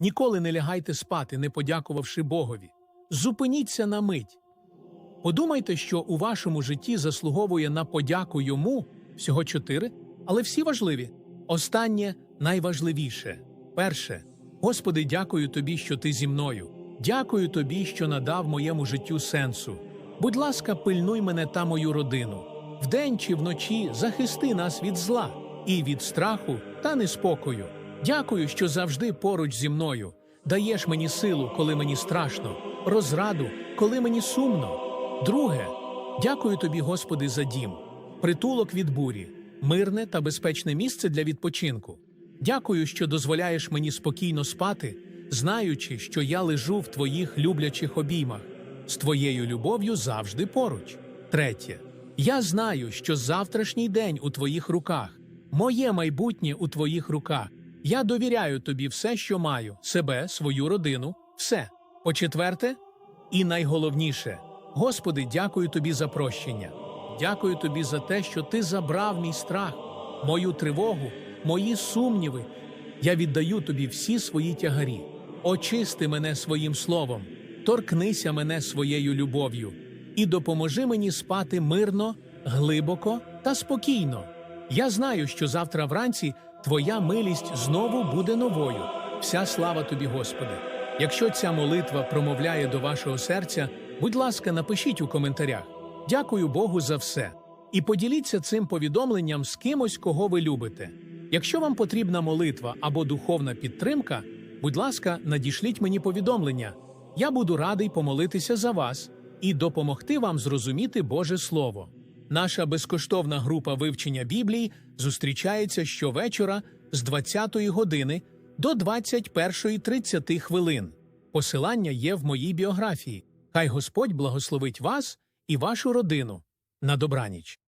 Ніколи не лягайте спати, не подякувавши Богові. Зупиніться на мить. Подумайте, що у вашому житті заслуговує на подяку йому всього чотири, але всі важливі. Останнє найважливіше. Перше, Господи, дякую тобі, що ти зі мною. Дякую тобі, що надав моєму життю сенсу. Будь ласка, пильнуй мене та мою родину. Вдень чи вночі захисти нас від зла і від страху та неспокою. Дякую, що завжди поруч зі мною. Даєш мені силу, коли мені страшно, розраду, коли мені сумно. Друге, дякую тобі, Господи, за дім, притулок від бурі, мирне та безпечне місце для відпочинку. Дякую, що дозволяєш мені спокійно спати, знаючи, що я лежу в твоїх люблячих обіймах, з твоєю любов'ю завжди поруч. Третє, я знаю, що завтрашній день у твоїх руках, моє майбутнє у твоїх руках. Я довіряю тобі все, що маю, себе, свою родину, все. По четверте, і найголовніше, Господи, дякую тобі за прощення. Дякую тобі за те, що ти забрав мій страх, мою тривогу, мої сумніви. Я віддаю тобі всі свої тягарі. Очисти мене своїм словом, торкнися мене своєю любов'ю і допоможи мені спати мирно, глибоко та спокійно. Я знаю, що завтра вранці твоя милість знову буде новою. Вся слава тобі, Господи. Якщо ця молитва промовляє до вашого серця, будь ласка, напишіть у коментарях. Дякую Богу за все. І поділіться цим повідомленням з кимось, кого ви любите. Якщо вам потрібна молитва або духовна підтримка, будь ласка, надішліть мені повідомлення. Я буду радий помолитися за вас і допомогти вам зрозуміти Боже Слово. Наша безкоштовна група вивчення Біблії зустрічається щовечора з 20-ї години до 21.30 хвилин. Посилання є в моїй біографії. Хай Господь благословить вас і вашу родину. На добраніч.